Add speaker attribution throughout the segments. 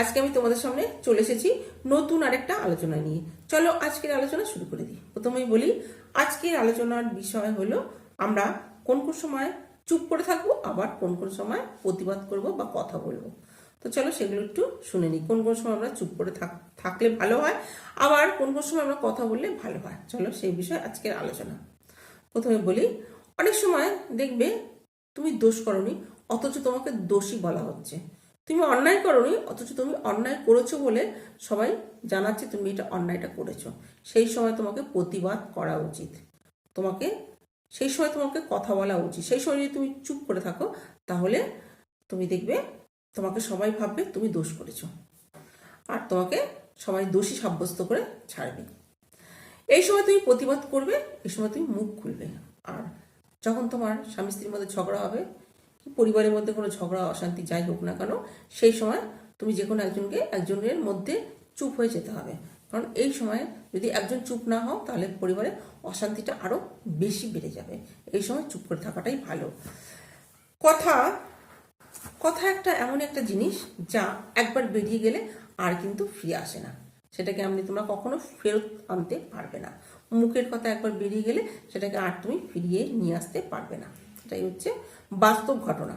Speaker 1: আজকে আমি তোমাদের সামনে চলে এসেছি নতুন আরেকটা আলোচনা নিয়ে। চলো আজকের আলোচনা শুরু করে দিই। প্রথমেই বলি, আজকের আলোচনার বিষয় হলো, আমরা কোন কোন সময় চুপ করে থাকব, আবার কোন কোন সময় প্রতিবাদ করব বা কথা বলব। তো চলো সেগুলো একটু শুনে নিই। কোন কোন সময় আমরা চুপ করে থাক- থাকলে ভালো হয়, আবার কোন কোন সময় আমরা কথা বললে ভালো হয়। চলো সেই বিষয়ে আজকের আলোচনা। প্রথমে বলি, অনেক সময় দেখবে তুমি দোষ করনি, অথচ তোমাকে দোষী বলা হচ্ছে। তুমি অন্যায় করনি, অথচ তুমি অন্যায় করেছ বলে সবাই জানাচ্ছে তুমি এটা অন্যায়টা করেছ। সেই সময় তোমাকে প্রতিবাদ করা উচিত। তোমাকে, সেই সময় তোমাকে কথা বলা উচিত। সেই সময় যদি তুমি চুপ করে থাকো, তাহলে তুমি দেখবে তোমাকে সবাই ভাববে তুমি দোষ করেছ। আর তোমাকে সবাই দোষী সাব্যস্ত করে ছাড়বে। এই সময় তুমি প্রতিবাদ করবে, এই সময় তুমি মুখ খুলবে। আর যখন তোমার স্বামী স্ত্রীর মধ্যে ঝগড়া হবে পরিবারের মধ্যে কোনো ঝগড়া, অশান্তি যাই হোক না কেন, সেই সময় তুমি যে কোনো একজনকে একজনের মধ্যে চুপ হয়ে যেতে হবে। কারণ এই সময় যদি একজন চুপ না হও, তাহলে পরিবারে অশান্তিটা আরও বেশি বেড়ে যাবে। এই সময় চুপ করে থাকাটাই ভালো। কথা কথা একটা এমন একটা জিনিস যা একবার বেরিয়ে গেলে আর কিন্তু ফিরে আসে না। সেটাকে আপনি তোমরা কখনো ফেরত আনতে পারবে না। মুখের কথা একবার বেরিয়ে গেলে সেটাকে আর তুমি ফিরিয়ে নিয়ে আসতে পারবে না। এটাই হচ্ছে বাস্তব ঘটনা।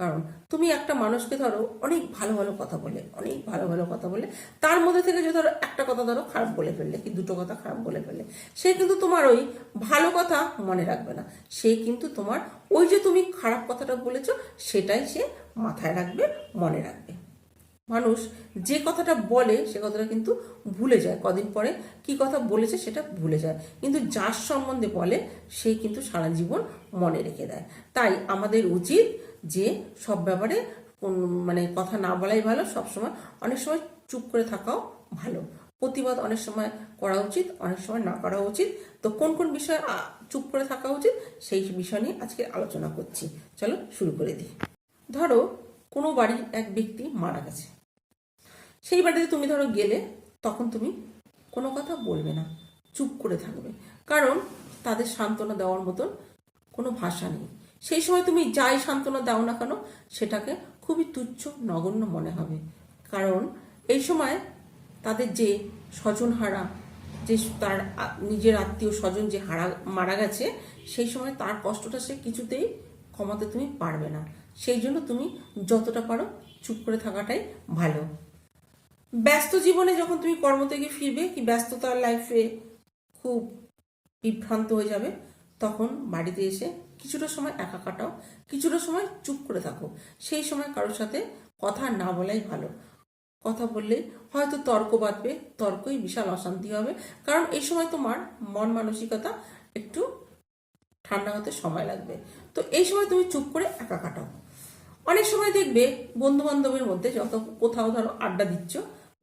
Speaker 1: কারণ তুমি একটা মানুষকে ধরো, অনেক ভালো ভালো কথা বলে, অনেক ভালো ভালো কথা বলে, তার মধ্যে থেকে যে ধরো একটা কথা ধরো খারাপ বলে ফেললে কি দুটো কথা খারাপ বলে ফেললে, সে কিন্তু তোমার ওই ভালো কথা মনে রাখবে না। সে কিন্তু তোমার ওই যে তুমি খারাপ কথাটা বলেছ, সেটাই সে মাথায় রাখবে, মনে রাখবে। মানুষ যে কথাটা বলে, সে কথাটা কিন্তু ভুলে যায়। কদিন পরে কি কথা বলেছে সেটা ভুলে যায়। কিন্তু যার সম্বন্ধে বলে, সে কিন্তু সারা জীবন মনে রেখে দেয়। তাই আমাদের উচিত যে সব ব্যাপারে মানে কথা না বলাই ভালো সবসময় অনেক সময় চুপ করে থাকাও ভালো। প্রতিবাদ অনেক সময় করা উচিত, অনেক সময় না করা উচিত। তো কোন কোন বিষয়ে চুপ করে থাকা উচিত, সেই বিষয় নিয়ে আজকে আলোচনা করছি। চলো শুরু করে দিই। ধরো কোনো বাড়ির এক ব্যক্তি মারা গেছে। সেই বাড়িতে তুমি ধরো গেলে তখন তুমি কোনো কথা বলবে না, চুপ করে থাকবে। কারণ তাদের সান্ত্বনা দেওয়ার মতন কোনো ভাষা নেই। সেই সময় তুমি যাই সান্ত্বনা দাও না কেন, সেটাকে খুবই তুচ্ছ, নগণ্য মনে হবে। কারণ এই সময় তাদের যে স্বজন হারা, যে তার নিজের আত্মীয় স্বজন যে হারা, মারা গেছে, সেই সময় তার কষ্টটা সে কিছুতেই কমাতে তুমি পারবে না। সেই জন্য তুমি যতটা পারো চুপ করে থাকাটাই ভালো। ব্যস্ত জীবনে যখন তুমি কর্ম থেকে ফিরবে কি ব্যস্ততার লাইফে খুব বিভ্রান্ত হয়ে যাবে, তখন বাড়িতে এসে কিছুটা সময় একা কাটাও, কিছুটা সময় চুপ করে থাকো। সেই সময় কারোর সাথে কথা না বলাই ভালো। কথা বললে হয়তো তর্ক বাঁধবে, তর্কই বিশাল অশান্তি হবে। কারণ এই সময় তোমার মন মানসিকতা একটু ঠান্ডা হতে সময় লাগবে। তো এই সময় তুমি চুপ করে একা কাটাও। অনেক সময় দেখবে বন্ধু বান্ধবের মধ্যে যত কোথাও ধরো আড্ডা দিচ্ছ,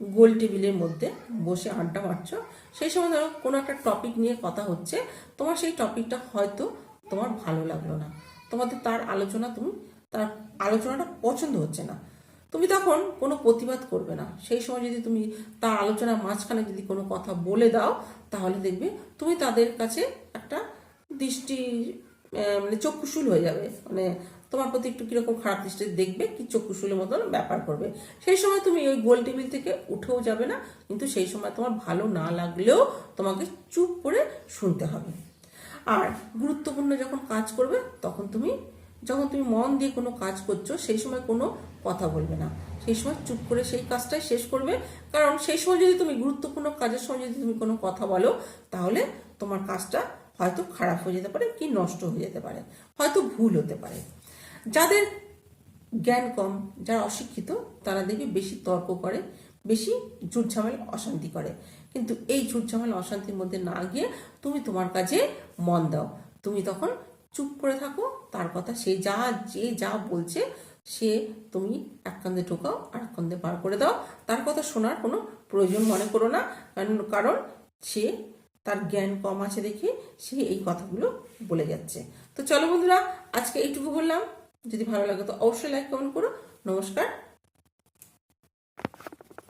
Speaker 1: গোল টেবিলের মধ্যে বসে আড্ডা মারছ, সেই সময় ধরো কোনো একটা টপিক নিয়ে কথা হচ্ছে, তোমার সেই টপিকটা হয়তো তোমার ভালো লাগল না। তোমাদের তার আলোচনা তুমি, তার আলোচনাটা পছন্দ হচ্ছে না। তুমি তখন কোনো প্রতিবাদ করবে না। সেই সময় যদি তুমি তার আলোচনার মাঝখানে যদি কোনো কথা বলে দাও, তাহলে দেখবে তুমি তাদের কাছে একটা দৃষ্টি মানে চক্ষুশূল হয়ে যাবে। মানে তোমার প্রতি একটু কীরকম খারাপ দৃষ্টি দেখবে, কি চক্ষুশূলের মতন ব্যাপার করবে। সেই সময় তুমি ওই গোল টেবিল থেকে উঠেও যাবে না, কিন্তু সেই সময় তোমার ভালো না লাগলেও তোমাকে চুপ করে শুনতে হবে। আর গুরুত্বপূর্ণ যখন কাজ করবে, তখন তুমি, যখন তুমি মন দিয়ে কোনো কাজ করছ, সেই সময় কোনো কথা বলবে না। সেই সময় চুপ করে সেই কাজটাই শেষ করবে। কারণ সেই সময় যদি তুমি গুরুত্বপূর্ণ কাজের সময় যদি তুমি কোনো কথা বলো, তাহলে তোমার কাজটা হয়তো খারাপ হয়ে যেতে পারে কি নষ্ট হয়ে যেতে পারে, হয়তো ভুল হতে পারে। যাদের জ্ঞান কম, যারা অশিক্ষিত, তারা দেখবে বেশি তর্ক করে, বেশি ঝুট ঝামেলা অশান্তি করে। কিন্তু এই ঝুট ঝামেলা অশান্তির মধ্যে না গিয়ে তুমি তোমার কাজে মন দাও। তুমি তখন চুপ করে থাকো, তার কথা সে যা, যে যা বলছে, সে তুমি এক কান্দে ঢোকাও, আর এক কান্দে বার করে দাও। তার কথা শোনার কোনো প্রয়োজন মনে করো না কারণ সে তার জ্ঞান কম আছে দেখে সে এই কথাগুলো বলে যাচ্ছে। তো চলো বন্ধুরা, আজকে এইটুকু বললাম। যদি ভালো লাগে তো অবশ্যই লাইক কমেন্ট করো। নমস্কার।